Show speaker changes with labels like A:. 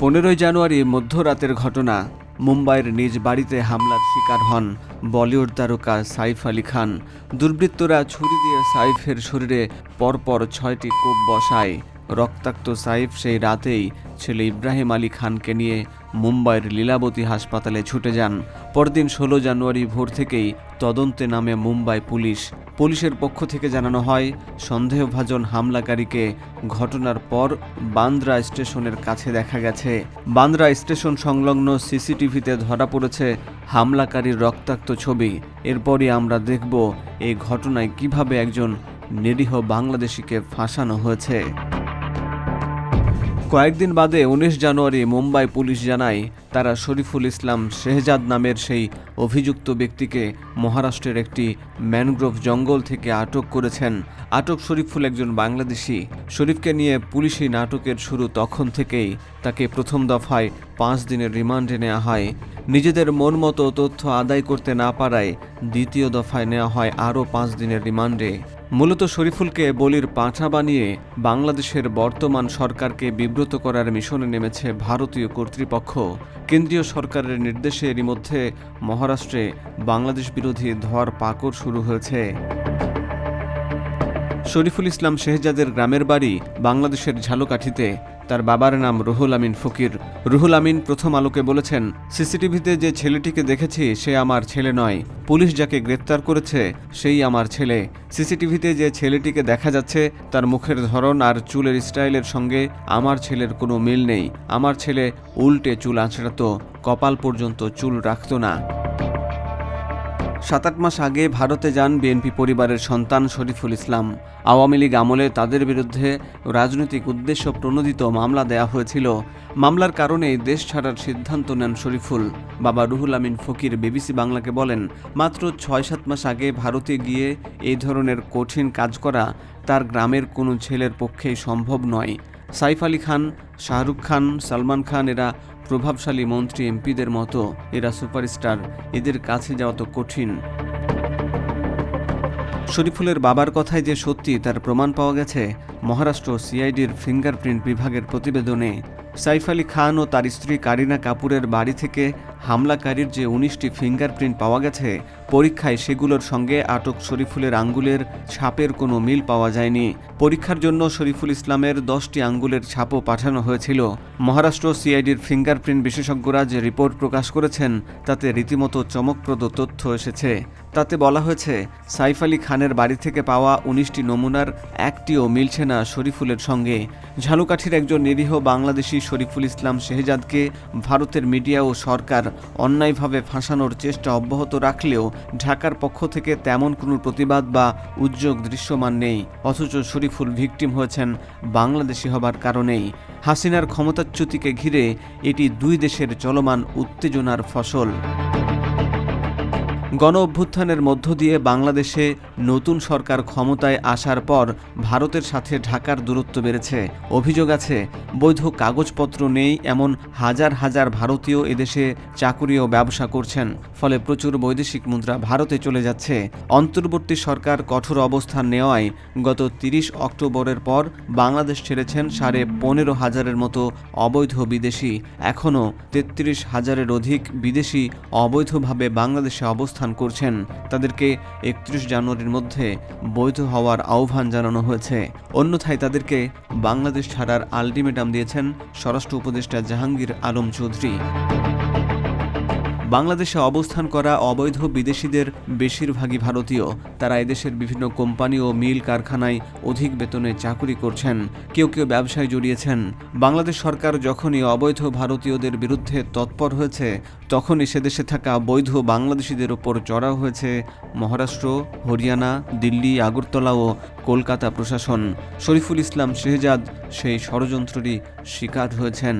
A: পনেরোই জানুয়ারি মধ্যরাতের ঘটনা। মুম্বাইয়ের নিজ বাড়িতে হামলার শিকার হন বলিউড তারকা সাইফ আলী খান। দুর্বৃত্তরা ছুরি দিয়ে সাইফের শরীরে পরপর ছয়টি কোপ বসায়। রক্তাক্ত সাইফ সেই রাতেই ছেলে ইব্রাহিম আলী খানকে নিয়ে মুম্বাইয়ের লীলাবতী হাসপাতালে ছুটে যান। পরদিন ষোলো জানুয়ারি ভোর থেকেই তদন্তে নামে মুম্বাই পুলিশ। পুলিশের পক্ষ থেকে জানানো হয়, সন্দেহভাজন হামলাকারীকে ঘটনার পর বান্দ্রা স্টেশনের কাছে দেখা গেছে। বান্দ্রা স্টেশন সংলগ্ন সিসিটিভিতে ধরা পড়েছে হামলাকারীর রক্তাক্ত ছবি। এরপরই আমরা দেখব, এই ঘটনায় কীভাবে একজন নিরীহ বাংলাদেশিকে ফাঁসানো হয়েছে। কয়েকদিন বাদে উনিশ জানুয়ারি মুম্বাই পুলিশ জানায় তারা শরীফুল ইসলাম শেহজাদ নামের সেই অভিযুক্ত ব্যক্তিকে মহারাষ্ট্রের একটি ম্যানগ্রোভ জঙ্গল থেকে আটক করেছেন। আটক শরীফুল একজন বাংলাদেশি। শরীফকে নিয়ে পুলিশি নাটকের শুরু তখন থেকেই তাকে প্রথম দফায় পাঁচ দিনের রিমান্ডে নেওয়া হয়। নিজেদের মন মতো তথ্য আদায় করতে না পারায় দ্বিতীয় দফায় নেওয়া হয় আরও পাঁচ দিনের রিমান্ডে। মূলত শরীফুলকে বলির পাঁঠা বানিয়ে বাংলাদেশের বর্তমান সরকারকে বিব্রত করার মিশনে নেমেছে ভারতীয় কর্তৃপক্ষ। কেন্দ্রীয় সরকারের নির্দেশে এরই মধ্যে মহারাষ্ট্রে বাংলাদেশ বিরোধী ধোয়ার পাকড় শুরু হয়েছে। শরীফুল ইসলাম শেহজাদের গ্রামের বাড়ি বাংলাদেশের ঝালকাঠিতে। তার বাবার নাম রুহুল আমিন ফকির। রুহুল আমিন প্রথম আলোকে বলেছেন, সিসিটিভিতে যে ছেলেটিকে দেখেছি, সে আমার ছেলে নয়। পুলিশ যাকে গ্রেপ্তার করেছে, সেই আমার ছেলে। সিসিটিভিতে যে ছেলেটিকে দেখা যাচ্ছে, তার মুখের ধরন আর চুলের স্টাইলের সঙ্গে আমার ছেলের কোনো মিল নেই। আমার ছেলে উল্টে চুল আঁচড়াতো, কপাল পর্যন্ত চুল রাখত না। সাত আট মাস আগে ভারতে যান বিএনপি পরিবারের সন্তান শরীফুল ইসলাম। আওয়ামী লীগ আমলে তাদের বিরুদ্ধে রাজনৈতিক উদ্দেশ্য প্রণোদিত মামলা দেয়া হয়েছিল। মামলার কারণে দেশ ছাড়ার সিদ্ধান্ত নেন শরীফুল। বাবা রুহুল আমিন ফকির বিবিসি বাংলাকে বলেন, মাত্র ছয় সাত মাস আগে ভারতে গিয়ে এই ধরনের কঠিন কাজ করা তার গ্রামের কোনো ছেলের পক্ষেই সম্ভব নয়। সাইফ আলী খান, শাহরুখ খান, সালমান খান এরা প্রভাবশালী মন্ত্রী এমপিদের মতো। এরা সুপারস্টার। এদের কাছে যাওয়া তো কঠিন। শরীফুলের বাবার কথায় যে সত্যি তার প্রমাণ পাওয়া গেছে, মহারাষ্ট্র সিআইডির ফিঙ্গারপ্রিন্ট বিভাগের প্রতিবেদনে। সাইফ আলী খান ও তার স্ত্রী কারিনা কাপুরের বাড়ি থেকে হামলাকারীর যে উনিশটি ফিঙ্গারপ্রিন্ট পাওয়া গেছে, পরীক্ষায় সেগুলোর সঙ্গে আটক শরীফুলের আঙ্গুলের ছাপের কোনো মিল পাওয়া যায়নি। পরীক্ষার জন্য শরীফুল ইসলামের দশটি আঙ্গুলের ছাপও পাঠানো হয়েছিল। মহারাষ্ট্র সিআইডির ফিঙ্গারপ্রিন্ট বিশেষজ্ঞরা যে রিপোর্ট প্রকাশ করেছেন, তাতে রীতিমতো চমকপ্রদ তথ্য এসেছে। তাতে বলা হয়েছে, সাইফ আলী খানের বাড়ি থেকে পাওয়া উনিশটি নমুনার একটিও মিলছে না শরীফুলের সঙ্গে। ঝালুকাঠির একজন নিরীহ বাংলাদেশি শরীফুল ইসলাম শেহজাদকে ভারতের মিডিয়া ও সরকার অন্যায়ভাবে ফাঁসানোর চেষ্টা অব্যাহত রাখলেও ঢাকার পক্ষ থেকে তেমন কোনো প্রতিবাদ বা উদ্যোগ দৃশ্যমান নেই। অথচ শরীফুল ভিকটিম হয়েছেন বাংলাদেশি হবার কারণেই। হাসিনার ক্ষমতাচ্যুতিকে ঘিরে এটি দুই দেশের চলমান উত্তেজনার ফসল। গণ অভ্যুত্থানের মধ্য দিয়ে বাংলাদেশে নতুন সরকার ক্ষমতায় আসার পর ভারতের সাথে ঢাকার দূরত্ব বেড়েছে। অভিযোগ আছে, বৈধ কাগজপত্র নেই এমন হাজার হাজার ভারতীয় এদেশে চাকুরি ও ব্যবসা করছেন। ফলে প্রচুর বৈদেশিক মুদ্রা ভারতে চলে যাচ্ছে। অন্তর্বর্তী সরকার কঠোর অবস্থান নেওয়ায় গত তিরিশ অক্টোবরের পর বাংলাদেশ ছেড়েছেন সাড়ে পনেরো হাজারের মতো অবৈধ বিদেশি। এখনও তেত্রিশ হাজারের অধিক বিদেশি অবৈধভাবে বাংলাদেশে অবস্থান করছেন। তাদেরকে একত্রিশ জানুয়ারির মধ্যে বৈধ হওয়ার আহ্বান জানানো হয়েছে। অন্যথায় তাদেরকে বাংলাদেশ ছাড়ার আলটিমেটাম দিয়েছেন স্বরাষ্ট্র উপদেষ্টা জাহাঙ্গীর আলম চৌধুরী। বাংলাদেশে অবস্থান করা অবৈধ বিদেশিদের বেশিরভাগই ভারতীয়। তারা এদেশের বিভিন্ন কোম্পানি ও মিল কারখানায় অধিক বেতনে চাকুরি করছেন। কেউ কেউ ব্যবসায় জড়িয়েছেন। বাংলাদেশ সরকার যখনই অবৈধ ভারতীয়দের বিরুদ্ধে তৎপর হয়েছে, তখনই সেদেশে থাকা বৈধ বাংলাদেশিদের ওপর চড়াও হয়েছে মহারাষ্ট্র, হরিয়ানা, দিল্লি, আগরতলা ও কলকাতা প্রশাসন। শরীফুল ইসলাম শেহজাদ সেই ষড়যন্ত্ররই শিকার হয়েছেন।